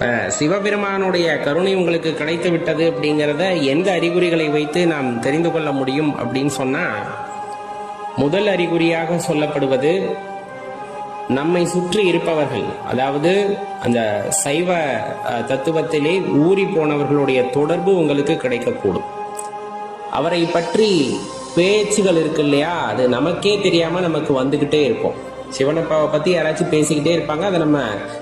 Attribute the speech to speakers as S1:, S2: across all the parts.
S1: அஹ், சிவபெருமானுடைய கருணை உங்களுக்கு கிடைத்து விட்டது அப்படிங்கிறத எந்த அறிகுறிகளை வைத்து நாம் தெரிந்து கொள்ள முடியும் அப்படின்னு சொன்னா முதல் அறிகுறியாக சொல்லப்படுவது நம்மை சுற்றி இருப்பவர்கள் அதாவது அந்த சைவ தத்துவத்திலே ஊறி போனவர்களுடைய தொடர்பு உங்களுக்கு கிடைக்கக்கூடும். அவரை பற்றி பேச்சுகள் இருக்கு இல்லையா? அது நமக்கே தெரியாம நமக்கு வந்துகிட்டே இருக்கும். சிவனப்பாவை பத்தி யாராச்சும் பேசிக்கிட்டே இருப்பாங்க. அதை நம்ம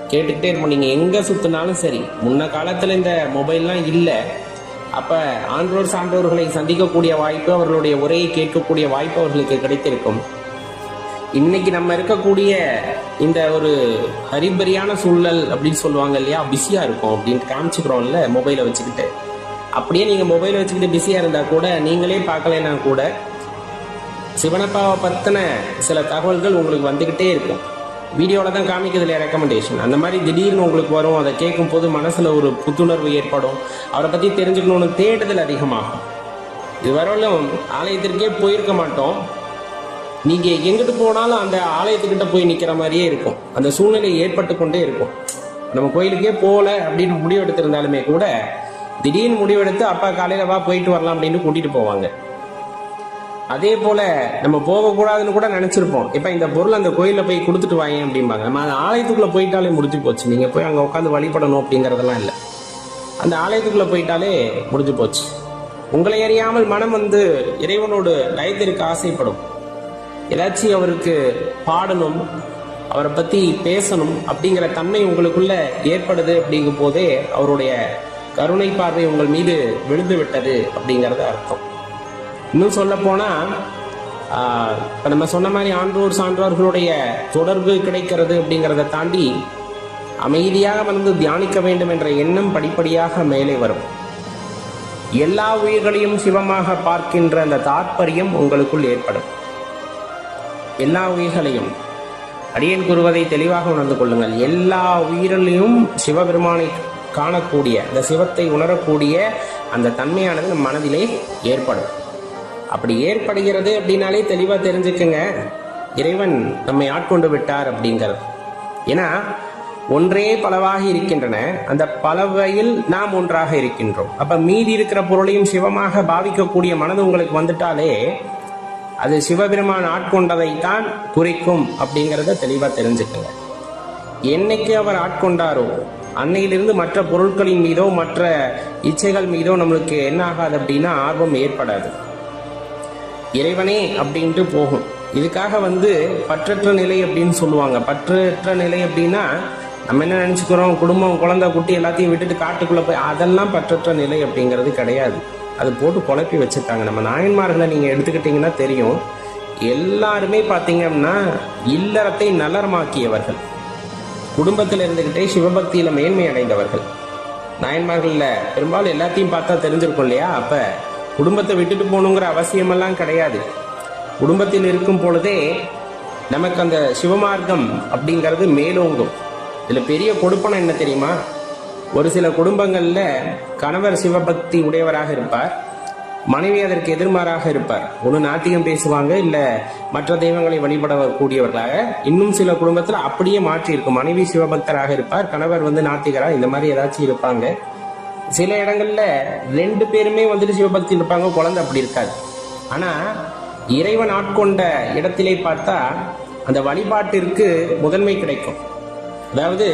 S1: கேட்டுக்கிட்டே இருப்போம். நீங்க எங்க சுத்தினாலும் சரி. முன்ன காலத்துல இந்த மொபைல்லாம் இல்லை. அப்ப ஆன்றோர் சான்றோர்களை சந்திக்கக்கூடிய வாய்ப்பு அவர்களுடைய உரையை கேட்கக்கூடிய வாய்ப்பு அவர்களுக்கு கிடைத்திருக்கும். இன்னைக்கு நம்ம இருக்கக்கூடிய இந்த ஒரு ஹரிபரியான சூழல் அப்படின்னு சொல்லுவாங்க இல்லையா? பிஸியா இருக்கும் அப்படின்ட்டு காமிச்சுக்கிறோம்ல மொபைலை வச்சுக்கிட்டு. அப்படியே நீங்க மொபைலை வச்சுக்கிட்டு பிஸியா இருந்தா கூட நீங்களே பார்க்கலைன்னா கூட சிவனப்பாவை பற்றின சில தகவல்கள் உங்களுக்கு வந்துக்கிட்டே இருக்கும். வீடியோவில் தான் காமிக்கிறது இல்லையா ரெக்கமெண்டேஷன் அந்த மாதிரி திடீர்னு உங்களுக்கு வரும் அதை கேட்கும் போது மனசில் ஒரு புத்துணர்வு ஏற்படும். அவரை பற்றி தெரிஞ்சுக்கணும்னு தேடுதல் அதிகமாகும். இதுவரையிலும் ஆலயத்திற்கே போயிருக்க மாட்டோம். நீங்கள் எங்கிட்டு போனாலும் அந்த ஆலயத்துக்கிட்ட போய் நிற்கிற மாதிரியே இருக்கும். அந்த சூழ்நிலை ஏற்பட்டு கொண்டே இருக்கும். நம்ம கோயிலுக்கே போகல அப்படின்னு முடிவெடுத்திருந்தாலுமே கூட திடீர்னு முடிவெடுத்து அப்பா காலையில் வா போயிட்டு வரலாம் அப்படின்னு கூட்டிகிட்டு போவாங்க. அதே போல நம்ம போகக்கூடாதுன்னு கூட நினைச்சிருப்போம். இப்ப இந்த பொருள் அந்த கோயில போய் கொடுத்துட்டு வாங்க அப்படிம்பாங்க. நம்ம அந்த ஆலயத்துக்குள்ள போயிட்டாலே முடிஞ்சு போச்சு. நீங்க போய் அங்க உட்காந்து வழிபடணும் அப்படிங்கறதெல்லாம் இல்லை. அந்த ஆலயத்துக்குள்ள போயிட்டாலே முடிஞ்சு போச்சு. உங்களை அறியாமல் மனம் வந்து இறைவனோடு லயத்திற்கு ஆசைப்படும். ஏதாச்சும் அவருக்கு பாடணும் அவரை பத்தி பேசணும் அப்படிங்கிற தன்மை உங்களுக்குள்ள ஏற்படுது அப்படிங்கும் போதே அவருடைய கருணை பார்வை உங்கள் மீது விழுந்து விட்டது அப்படிங்கறது அர்த்தம். இன்னும் சொல்ல போனால் இப்போ நம்ம சொன்ன மாதிரி ஆன்றோர் சான்றோர்களுடைய தொடர்பு கிடைக்கிறது அப்படிங்கிறத தாண்டி அமைதியாக வந்து தியானிக்க வேண்டும் என்ற எண்ணம் படிப்படியாக மேலே வரும். எல்லா உயிர்களையும் சிவமாக பார்க்கின்ற அந்த தாற்பயம் உங்களுக்குள் ஏற்படும். எல்லா உயிர்களையும் அடியேன் கூறுவதை தெளிவாக உணர்ந்து கொள்ளுங்கள். எல்லா உயிரிலையும் சிவபெருமானை காணக்கூடிய அந்த சிவத்தை உணரக்கூடிய அந்த தன்மையானது நம் மனதிலே ஏற்படும். அப்படி ஏற்படுகிறது அப்படின்னாலே தெளிவாக தெரிஞ்சுக்குங்க. இறைவன் நம்மை ஆட்கொண்டு விட்டார் அப்படிங்கிறது ஏன்னா ஒன்றே பலவாக இருக்கின்றன. அந்த பலவையில் நாம் ஒன்றாக இருக்கின்றோம். அப்ப மீதி இருக்கிற பொருளையும் சிவமாக பாவிக்கக்கூடிய மனது உங்களுக்கு வந்துட்டாலே அது சிவபெருமான் ஆட்கொண்டதைத்தான் குறிக்கும் அப்படிங்கிறத தெளிவாக தெரிஞ்சுக்கங்க. என்னைக்கு அவர் ஆட்கொண்டாரோ அன்னையிலிருந்து மற்ற பொருட்களின் மீதோ மற்ற இச்சைகள் மீதோ நம்மளுக்கு என்ன ஆகாது அப்படின்னா ஆர்வம் ஏற்படாது. இறைவனே அப்படின்ட்டு போகும். இதுக்காக வந்து பற்றற்ற நிலை அப்படின்னு சொல்லுவாங்க. பற்றற்ற நிலை அப்படின்னா நம்ம என்ன நினச்சிக்கிறோம்? குடும்பம் குழந்தை குட்டி எல்லாத்தையும் விட்டுட்டு காட்டுக்குள்ளே போய் அதெல்லாம் பற்றற்ற நிலை அப்படிங்கிறது கிடையாது. அது போட்டு குழப்பி வச்சிருக்காங்க. நம்ம நாயன்மார்களை நீங்கள் எடுத்துக்கிட்டிங்கன்னா தெரியும். எல்லாருமே பார்த்தீங்கன்னா இல்லறத்தை நலரமாக்கியவர்கள் குடும்பத்தில் இருந்துக்கிட்டே சிவபக்தியில் மேன்மை அடைந்தவர்கள் நாயன்மார்களில் பெரும்பாலும் எல்லாத்தையும் பார்த்தா தெரிஞ்சிருக்கும் இல்லையா? அப்போ குடும்பத்தை விட்டுட்டு போகணுங்கிற அவசியமெல்லாம் கிடையாது. குடும்பத்தில் இருக்கும் பொழுதே நமக்கு அந்த சிவமார்க்கம் அப்படிங்கிறது மேலோங்கும். இதில் பெரிய கொடுப்பனம் என்ன தெரியுமா? ஒரு சில குடும்பங்களில் கணவர் சிவபக்தி உடையவராக இருப்பார். மனைவி அதற்கு எதிர்மாறாக இருப்பார். ஒன்று நாத்திகம் பேசுவாங்க இல்லை மற்ற தெய்வங்களை வழிபடக்கூடியவர்களாக இன்னும் சில குடும்பத்தில் அப்படியே மாற்றி இருக்கும் மனைவி சிவபக்தராக இருப்பார் கணவர் வந்து நாத்திகரா இந்த மாதிரி ஏதாச்சும் இருப்பாங்க. சில இடங்கள்ல ரெண்டு பேருமே வந்துட்டு சிவபக்தி இருப்பாங்க குழந்தை அப்படி இருக்காது. ஆனா இறைவன் ஆட்கொண்ட இடத்திலே பார்த்தா அந்த வழிபாட்டிற்கு முதன்மை கிடைக்கும். அதாவது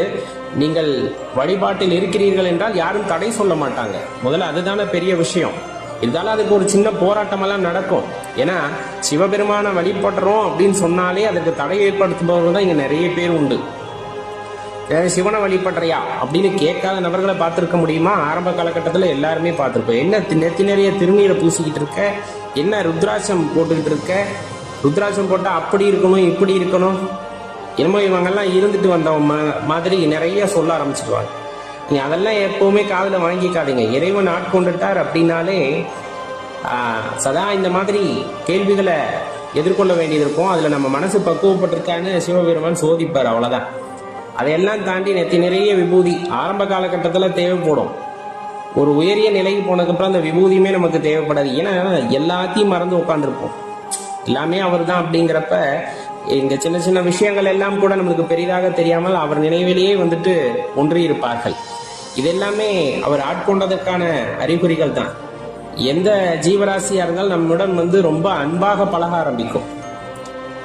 S1: நீங்கள் வழிபாட்டில் இருக்கிறீர்கள் என்றால் யாரும் தடை சொல்ல மாட்டாங்க. முதல்ல அதுதானே பெரிய விஷயம். இருந்தாலும் அதுக்கு ஒரு சின்ன போராட்டமெல்லாம் நடக்கும். ஏன்னா சிவபெருமான வழிபடுறோம் அப்படின்னு சொன்னாலே அதுக்கு தடை ஏற்படுத்துபவர்கள் தான் இங்கே நிறைய பேர் உண்டு. ஏதாவது சிவனை வழிபடுறியா? அப்படின்னு கேட்காத நபர்களை பார்த்துருக்க முடியுமா? ஆரம்ப காலகட்டத்தில் எல்லாருமே பார்த்துருப்போம். என்ன நெத்தி நிறைய திருநீரை பூசிக்கிட்டு இருக்க? என்ன ருத்ராட்சம் போட்டுக்கிட்டு இருக்க? ருத்ராட்சம் போட்டால் அப்படி இருக்கணும் இப்படி இருக்கணும்? என்னமோ இவங்கெல்லாம் இருந்துட்டு வந்தவங்க மாதிரி நிறைய சொல்ல ஆரம்பிச்சிடுவாங்க நீ அதெல்லாம் எப்போவுமே காதில் வாங்கிக்காதீங்க. இறைவன் ஆட்கொண்டுட்டார் அப்படின்னாலே சதா இந்த மாதிரி கேள்விகளை எதிர்கொள்ள வேண்டியது இருக்கும். அதில் நம்ம மனசு பக்குவப்பட்டிருக்கான்னு சிவபெருமான் சோதிப்பார் அவ்வளோதான் அதையெல்லாம் தாண்டி நெத்தி நிறைய விபூதி. ஆரம்ப காலகட்டத்தில் தேவைப்படும். ஒரு உயரிய நிலைக்கு போனதுக்கப்புறம் அந்த விபூதியுமே நமக்கு தேவைப்படாது. ஏன்னா எல்லாத்தையும் மறந்து உட்காந்துருப்போம் எல்லாமே அவர் தான் அப்படிங்கிறப்ப இந்த சின்ன சின்ன விஷயங்கள் எல்லாம் கூட நம்மளுக்கு பெரிதாக தெரியாமல் அவர் நினைவிலேயே வந்துட்டு ஒன்றியிருப்பார்கள். இதெல்லாமே இது எல்லாமே அவர் ஆட்கொண்டதற்கான அறிகுறிகள் தான். எந்த ஜீவராசியாக இருந்தாலும் நம்முடன் வந்து ரொம்ப அன்பாக பழக ஆரம்பிக்கும்.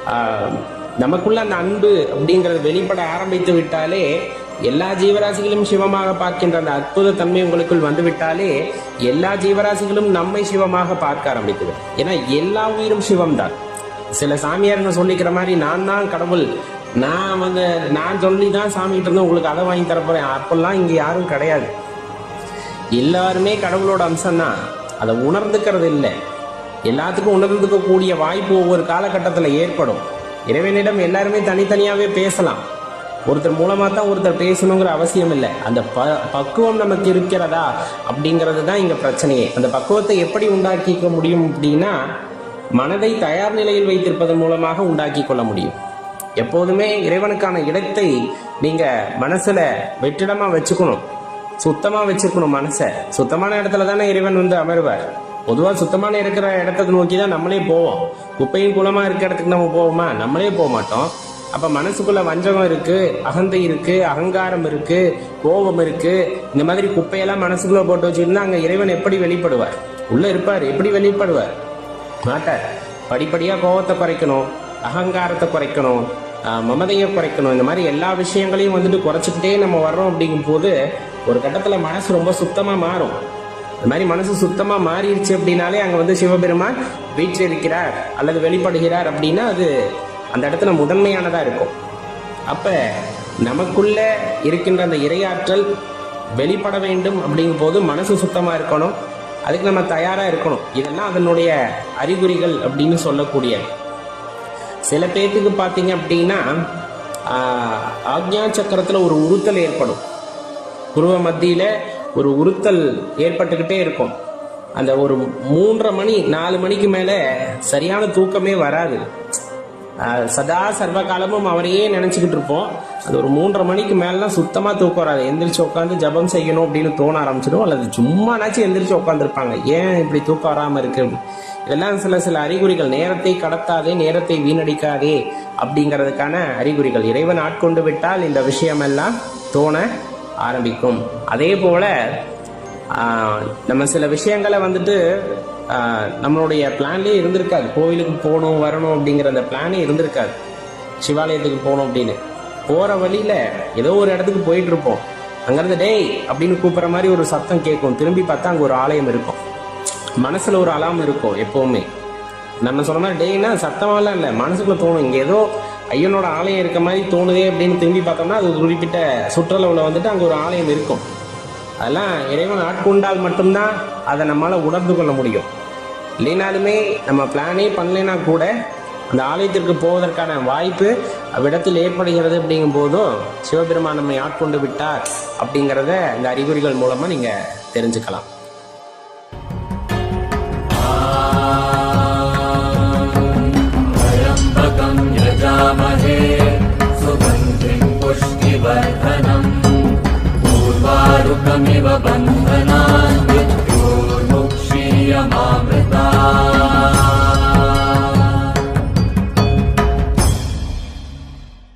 S1: ஆஹ், நமக்குள்ள அந்த அன்பு அப்படிங்கறது வெளிப்பட ஆரம்பித்து விட்டாலே எல்லா ஜீவராசிகளும் சிவமாக பார்க்கின்ற அந்த அற்புத தன்மை உங்களுக்குள் வந்து விட்டாலே எல்லா ஜீவராசிகளும் நம்மை சிவமாக பார்க்க ஆரம்பிக்குது. ஏன்னா எல்லா உயிரும் சிவம்தான். சில சாமியாருங்க சொல்லிக்கிற மாதிரி நான் தான் கடவுள். நான் வந்து நான் சொல்லி தான் சாமி கிட்ட இருந்து உங்களுக்கு அதை வாங்கி தரப்போறேன் அப்பெல்லாம் இங்க யாரும் கிடையாது. எல்லாருமே கடவுளோட அம்சம்தான். அதை உணர்ந்துக்கிறது இல்லை. எல்லாத்துக்கும் உணர்ந்துக்க கூடிய வாய்ப்பு ஒவ்வொரு காலகட்டத்தில் ஏற்படும். இறைவனிடம் எல்லாருமே தனித்தனியாகவே பேசலாம். ஒருத்தர் மூலமாக தான் ஒருத்தர் பேசணுங்கிற அவசியம் இல்லை. அந்த ப பக்குவம் நமக்கு இருக்கிறதா அப்படிங்கிறது தான் இங்கே பிரச்சனையே. அந்த பக்குவத்தை எப்படி உண்டாக்கிக்க முடியும் அப்படின்னா மனதை தயார் நிலையில் வைத்திருப்பதன் மூலமாக உண்டாக்கி கொள்ள முடியும். எப்போதுமே இறைவனுக்கான இடத்தை நீங்கள் மனசில் வெற்றிடமாக வச்சுக்கணும். சுத்தமாக வச்சுக்கணும் மனசை. சுத்தமான இடத்துல தானே இறைவன் வந்து அமருவார். பொதுவாக சுத்தமான இருக்கிற இடத்த நோக்கி தான் நம்மளே போவோம். குப்பையும் குளமாக இருக்கிற இடத்துக்கு நம்ம போவோமா? நம்மளே போக மாட்டோம். அப்போ மனசுக்குள்ள வஞ்சகம் இருக்கு அகந்தை இருக்கு அகங்காரம் இருக்கு கோபம் இருக்கு. இந்த மாதிரி குப்பையெல்லாம் மனசுக்குள்ள போட்டு வச்சிருந்தா அங்கே இறைவன் எப்படி வெளிப்படுவார்? உள்ள இருப்பார். எப்படி வெளிப்படுவார்? மாட்டார். படிப்படியாக கோபத்தை குறைக்கணும் அகங்காரத்தை குறைக்கணும் மமதையை குறைக்கணும். இந்த மாதிரி எல்லா விஷயங்களையும் வந்துட்டு குறைச்சிக்கிட்டே நம்ம வர்றோம் அப்படிங்கும் போது ஒரு கட்டத்தில் மனசு ரொம்ப சுத்தமாக மாறும். இந்த மாதிரி மனசு சுத்தமாக மாறிடுச்சு அப்படின்னாலே அங்கே வந்து சிவபெருமான் வீற்றிருக்கிறார் அல்லது வெளிப்படுகிறார் அப்படின்னா அது அந்த இடத்துல முதன்மையானதாக இருக்கும். அப்போ நமக்குள்ள இருக்கின்ற அந்த இரையாற்றல் வெளிப்பட வேண்டும் அப்படிங்கும் போது மனசு சுத்தமாக இருக்கணும். அதுக்கு நம்ம தயாராக இருக்கணும். இதெல்லாம் அதனுடைய அறிகுறிகள் அப்படின்னு சொல்லக்கூடிய சில பேர்த்துக்கு பார்த்தீங்க அப்படின்னா ஆக்ஞா சக்கரத்தில் ஒரு உறுத்தல் ஏற்படும். புருவ மத்தியில் ஒரு உறுத்தல் ஏற்பட்டுக்கிட்டே இருக்கும். அந்த ஒரு மூன்றரை மணி நாலு மணிக்கு மேலே சரியான தூக்கமே வராது. சதா சர்வ காலமும் அவரையே நினச்சிக்கிட்டு இருப்போம். அது ஒரு மூன்றரை மணிக்கு மேலாம் சுத்தமாக தூக்கம் வராது. எந்திரிச்சு உட்காந்து ஜபம் செய்யணும் அப்படின்னு தோண ஆரம்பிச்சிடும். அல்லது சும்மானாச்சும் எந்திரிச்சு உட்காந்துருப்பாங்க ஏன் இப்படி தூக்கம் வராமல் இருக்கு? இதெல்லாம் சில சில அறிகுறிகள். நேரத்தை கடத்தாதே நேரத்தை வீணடிக்காதே அப்படிங்கிறதுக்கான அறிகுறிகள். இறைவன் ஆட்கொண்டு விட்டால் இந்த விஷயமெல்லாம் தோண ஆரம்பிக்கும். அதே போல நம்ம சில விஷயங்களை வந்துட்டு நம்மளுடைய பிளான்லேயே இருந்திருக்காது. கோவிலுக்கு போகணும் வரணும் அப்படிங்கிற அந்த பிளானே இருந்திருக்காது. சிவாலயத்துக்கு போகணும் அப்படின்னு. போகிற வழியில் ஏதோ ஒரு இடத்துக்கு போயிட்டு இருப்போம். அங்கேருந்து டேய் அப்படின்னு கூப்பிட்ற மாதிரி ஒரு சத்தம் கேட்கும். திரும்பி பார்த்தா அங்கே ஒரு ஆலயம் இருக்கும். மனசில் ஒரு அலாம் இருக்கும் எப்போவுமே. நம்ம சொன்ன மாதிரி டேய்னா சத்தமாலாம் இல்லை. மனசுக்குள்ள தோணும். இங்கே ஏதோ ஐயனோட ஆலயம் இருக்க மாதிரி தோணுதே அப்படின்னு திரும்பி பார்த்தோம்னா அது ஒரு குறிப்பிட்ட சுற்றளவுல வந்துட்டு அங்கே ஒரு ஆலயம் இருக்கும். அதெல்லாம் இறைவன் ஆட்கொண்டால் மட்டும்தான் அதை நம்மளால் உணர்ந்து கொள்ள முடியும். இல்லைனாலுமே நம்ம பிளானே பண்ணலைன்னா கூட அந்த ஆலயத்திற்கு போவதற்கான வாய்ப்பு அவ்விடத்தில் ஏற்படுகிறது அப்படிங்கும் போதும் சிவபெருமான் நம்மை ஆட்கொண்டு விட்டார் அப்படிங்கிறத இந்த அறிகுறிகள் மூலமாக நீங்கள் தெரிஞ்சுக்கலாம்.
S2: यजामहे सुगन्धिम् पुष्टिवर्धनम्। पूर्वारुकमिव बन्धनान्